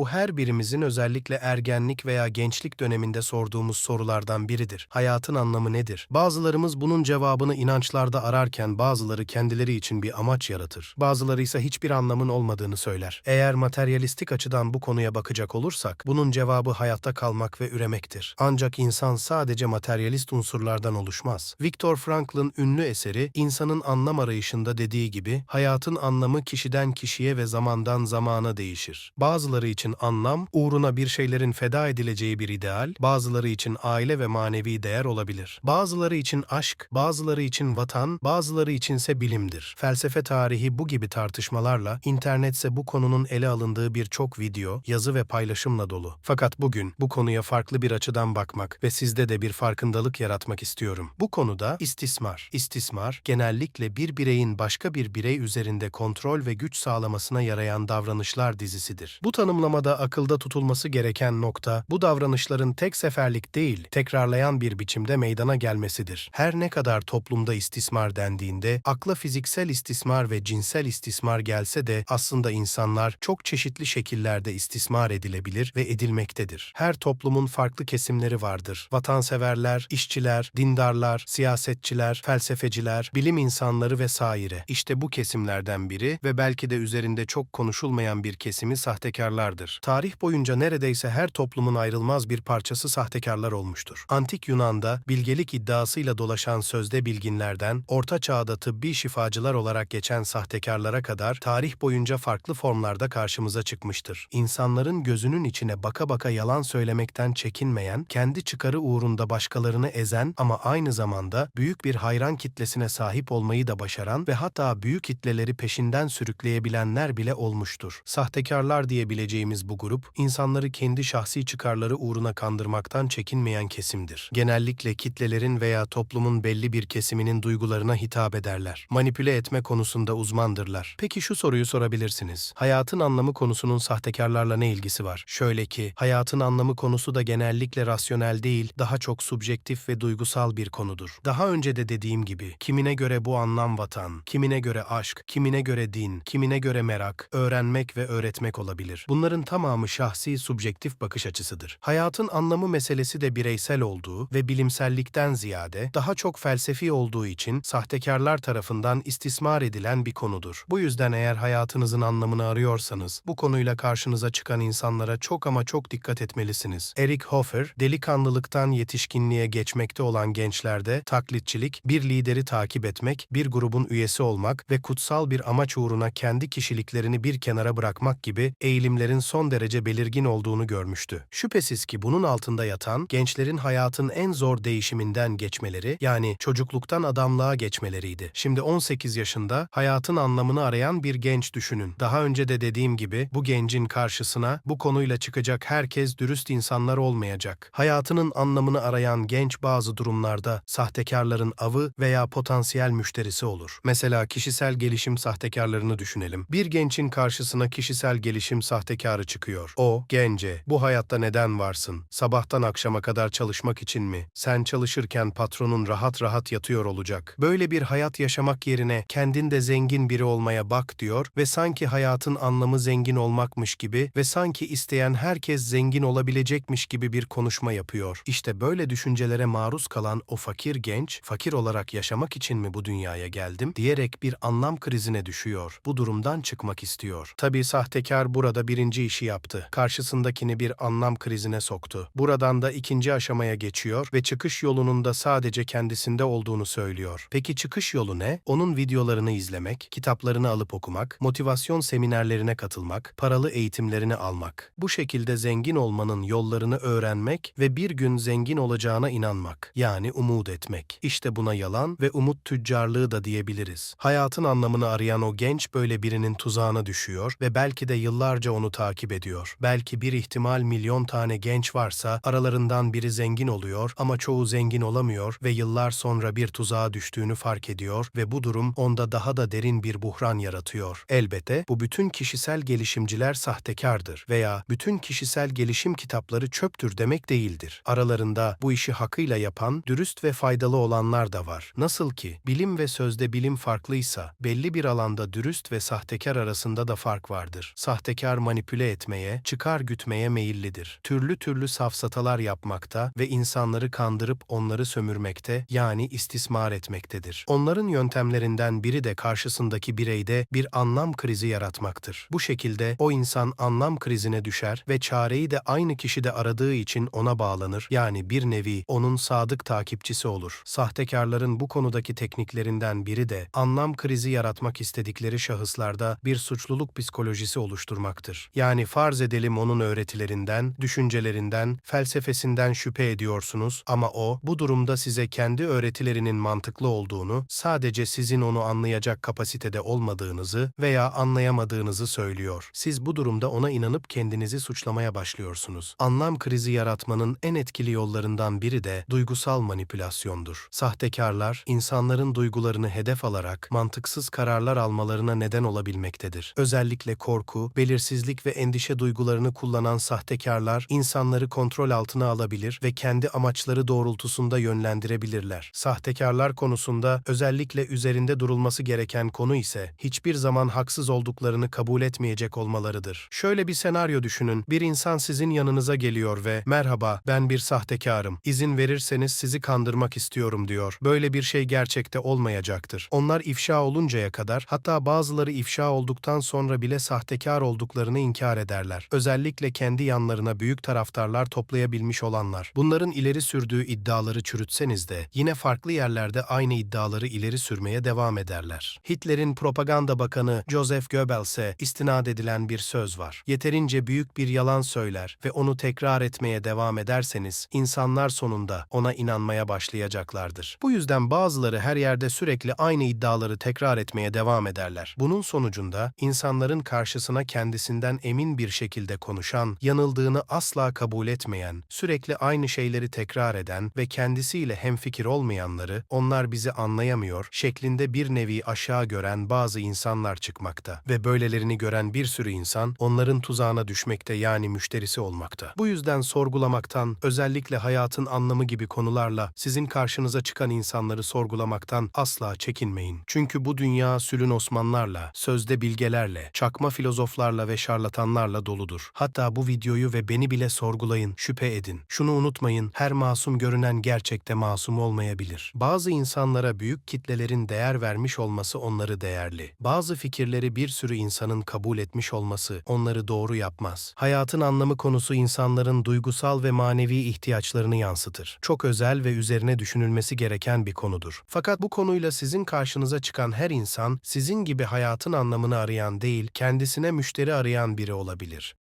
Bu her birimizin özellikle ergenlik veya gençlik döneminde sorduğumuz sorulardan biridir. Hayatın anlamı nedir? Bazılarımız bunun cevabını inançlarda ararken bazıları kendileri için bir amaç yaratır. Bazıları ise hiçbir anlamın olmadığını söyler. Eğer materyalistik açıdan bu konuya bakacak olursak bunun cevabı hayatta kalmak ve üremektir. Ancak insan sadece materyalist unsurlardan oluşmaz. Viktor Frankl'ın ünlü eseri insanın anlam arayışında dediği gibi hayatın anlamı kişiden kişiye ve zamandan zamana değişir. Bazıları için anlam uğruna bir şeylerin feda edileceği bir ideal, bazıları için aile ve manevi değer olabilir. Bazıları için aşk, bazıları için vatan, bazıları içinse bilimdir. Felsefe tarihi bu gibi tartışmalarla, internetse bu konunun ele alındığı birçok video, yazı ve paylaşımla dolu. Fakat bugün bu konuya farklı bir açıdan bakmak ve sizde de bir farkındalık yaratmak istiyorum. Bu konuda istismar. İstismar, genellikle bir bireyin başka bir birey üzerinde kontrol ve güç sağlamasına yarayan davranışlar dizisidir. Bu tanımlamada akılda tutulması gereken nokta, bu davranışların tek seferlik değil, tekrarlayan bir biçimde meydana gelmesidir. Her ne kadar toplumda istismar dendiğinde, akla fiziksel istismar ve cinsel istismar gelse de aslında insanlar çok çeşitli şekillerde istismar edilebilir ve edilmektedir. Her toplumun farklı kesimleri vardır. Vatanseverler, işçiler, dindarlar, siyasetçiler, felsefeciler, bilim insanları vesaire. İşte bu kesimlerden biri ve belki de üzerinde çok konuşulmayan bir kesimi sahtekarlardır. Tarih boyunca neredeyse her toplumun ayrılmaz bir parçası sahtekarlar olmuştur. Antik Yunan'da bilgelik iddiasıyla dolaşan sözde bilginlerden, Orta Çağ'da tıbbi şifacılar olarak geçen sahtekarlara kadar tarih boyunca farklı formlarda karşımıza çıkmıştır. İnsanların gözünün içine baka baka yalan söylemekten çekinmeyen, kendi çıkarı uğrunda başkalarını ezen ama aynı zamanda büyük bir hayran kitlesine sahip olmayı da başaran ve hatta büyük kitleleri peşinden sürükleyebilenler bile olmuştur. Sahtekarlar diyebileceğimiz bu grup, insanları kendi şahsi çıkarları uğruna kandırmaktan çekinmeyen kesimdir. Genellikle kitlelerin veya toplumun belli bir kesiminin duygularına hitap ederler. Manipüle etme konusunda uzmandırlar. Peki şu soruyu sorabilirsiniz. Hayatın anlamı konusunun sahtekarlarla ne ilgisi var? Şöyle ki, hayatın anlamı konusu da genellikle rasyonel değil, daha çok subjektif ve duygusal bir konudur. Daha önce de dediğim gibi, kimine göre bu anlam vatan, kimine göre aşk, kimine göre din, kimine göre merak, öğrenmek ve öğretmek olabilir. Bunların tamamı şahsi, subjektif bakış açısıdır. Hayatın anlamı meselesi de bireysel olduğu ve bilimsellikten ziyade daha çok felsefi olduğu için sahtekarlar tarafından istismar edilen bir konudur. Bu yüzden eğer hayatınızın anlamını arıyorsanız, bu konuyla karşınıza çıkan insanlara çok ama çok dikkat etmelisiniz. Eric Hoffer, delikanlılıktan yetişkinliğe geçmekte olan gençlerde taklitçilik, bir lideri takip etmek, bir grubun üyesi olmak ve kutsal bir amaç uğruna kendi kişiliklerini bir kenara bırakmak gibi eğilimlerin son derece belirgin olduğunu görmüştü. Şüphesiz ki bunun altında yatan gençlerin hayatın en zor değişiminden geçmeleri, yani çocukluktan adamlığa geçmeleriydi. Şimdi 18 yaşında hayatın anlamını arayan bir genç düşünün. Daha önce de dediğim gibi bu gencin karşısına bu konuyla çıkacak herkes dürüst insanlar olmayacak. Hayatının anlamını arayan genç bazı durumlarda sahtekarların avı veya potansiyel müşterisi olur. Mesela kişisel gelişim sahtekarlarını düşünelim. Bir gençin karşısına kişisel gelişim sahtekarı çıkıyor. O, gence, bu hayatta neden varsın? Sabahtan akşama kadar çalışmak için mi? Sen çalışırken patronun rahat rahat yatıyor olacak. Böyle bir hayat yaşamak yerine kendinde zengin biri olmaya bak diyor ve sanki hayatın anlamı zengin olmakmış gibi ve sanki isteyen herkes zengin olabilecekmiş gibi bir konuşma yapıyor. İşte böyle düşüncelere maruz kalan o fakir genç, fakir olarak yaşamak için mi bu dünyaya geldim diyerek bir anlam krizine düşüyor. Bu durumdan çıkmak istiyor. Tabii sahtekar burada birinci işi yaptı. Karşısındakini bir anlam krizine soktu. Buradan da ikinci aşamaya geçiyor ve çıkış yolunun da sadece kendisinde olduğunu söylüyor. Peki çıkış yolu ne? Onun videolarını izlemek, kitaplarını alıp okumak, motivasyon seminerlerine katılmak, paralı eğitimlerini almak. Bu şekilde zengin olmanın yollarını öğrenmek ve bir gün zengin olacağına inanmak. Yani umut etmek. İşte buna yalan ve umut tüccarlığı da diyebiliriz. Hayatın anlamını arayan o genç böyle birinin tuzağına düşüyor ve belki de yıllarca onu takip ediyor. Belki bir ihtimal milyon tane genç varsa aralarından biri zengin oluyor ama çoğu zengin olamıyor ve yıllar sonra bir tuzağa düştüğünü fark ediyor ve bu durum onda daha da derin bir buhran yaratıyor. Elbette bu bütün kişisel gelişimciler sahtekardır veya bütün kişisel gelişim kitapları çöptür demek değildir. Aralarında bu işi hakkıyla yapan, dürüst ve faydalı olanlar da var. Nasıl ki bilim ve sözde bilim farklıysa belli bir alanda dürüst ve sahtekar arasında da fark vardır. Sahtekar manipüle etmeye, çıkar gütmeye meyillidir. Türlü türlü safsatalar yapmakta ve insanları kandırıp onları sömürmekte yani istismar etmektedir. Onların yöntemlerinden biri de karşısındaki bireyde bir anlam krizi yaratmaktır. Bu şekilde o insan anlam krizine düşer ve çareyi de aynı kişide aradığı için ona bağlanır yani bir nevi onun sadık takipçisi olur. Sahtekarların bu konudaki tekniklerinden biri de anlam krizi yaratmak istedikleri şahıslarda bir suçluluk psikolojisi oluşturmaktır. Yani farz edelim onun öğretilerinden, düşüncelerinden, felsefesinden şüphe ediyorsunuz ama o bu durumda size kendi öğretilerinin mantıklı olduğunu, sadece sizin onu anlayacak kapasitede olmadığınızı veya anlayamadığınızı söylüyor. Siz bu durumda ona inanıp kendinizi suçlamaya başlıyorsunuz. Anlam krizi yaratmanın en etkili yollarından biri de duygusal manipülasyondur. Sahtekarlar, insanların duygularını hedef alarak mantıksız kararlar almalarına neden olabilmektedir. Özellikle korku, belirsizlik ve endişe duygularını kullanan sahtekarlar, insanları kontrol altına alabilir ve kendi amaçları doğrultusunda yönlendirebilirler. Sahtekarlar konusunda özellikle üzerinde durulması gereken konu ise hiçbir zaman haksız olduklarını kabul etmeyecek olmalarıdır. Şöyle bir senaryo düşünün. Bir insan sizin yanınıza geliyor ve "Merhaba, ben bir sahtekarım. İzin verirseniz sizi kandırmak istiyorum." diyor. Böyle bir şey gerçekte olmayacaktır. Onlar ifşa oluncaya kadar, hatta bazıları ifşa olduktan sonra bile sahtekar olduklarını inkar ederler. Özellikle kendi yanlarına büyük taraftarlar toplayabilmiş olanlar. Bunların ileri sürdüğü iddiaları çürütseniz de yine farklı yerlerde aynı iddiaları ileri sürmeye devam ederler. Hitler'in propaganda bakanı Joseph Goebbels'e istinad edilen bir söz var. Yeterince büyük bir yalan söyler ve onu tekrar etmeye devam ederseniz insanlar sonunda ona inanmaya başlayacaklardır. Bu yüzden bazıları her yerde sürekli aynı iddiaları tekrar etmeye devam ederler. Bunun sonucunda insanların karşısına kendisinden emin bir şekilde konuşan, yanıldığını asla kabul etmeyen, sürekli aynı şeyleri tekrar eden ve kendisiyle hemfikir olmayanları onlar bizi anlayamıyor şeklinde bir nevi aşağı gören bazı insanlar çıkmakta ve böylelerini gören bir sürü insan onların tuzağına düşmekte yani müşterisi olmakta. Bu yüzden sorgulamaktan, özellikle hayatın anlamı gibi konularla sizin karşınıza çıkan insanları sorgulamaktan asla çekinmeyin. Çünkü bu dünya sülün Osmanlarla, sözde bilgelerle, çakma filozoflarla ve şarlatanlarla doludur. Hatta bu videoyu ve beni bile sorgulayın, şüphe edin. Şunu unutmayın, her masum görünen gerçekte masum olmayabilir. Bazı insanlara büyük kitlelerin değer vermiş olması onları değerli. Bazı fikirleri bir sürü insanın kabul etmiş olması onları doğru yapmaz. Hayatın anlamı konusu insanların duygusal ve manevi ihtiyaçlarını yansıtır. Çok özel ve üzerine düşünülmesi gereken bir konudur. Fakat bu konuyla sizin karşınıza çıkan her insan sizin gibi hayatın anlamını arayan değil, kendisine müşteri arayan biri olabilir.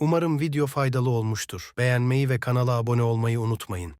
Umarım video faydalı olmuştur. Beğenmeyi ve kanala abone olmayı unutmayın.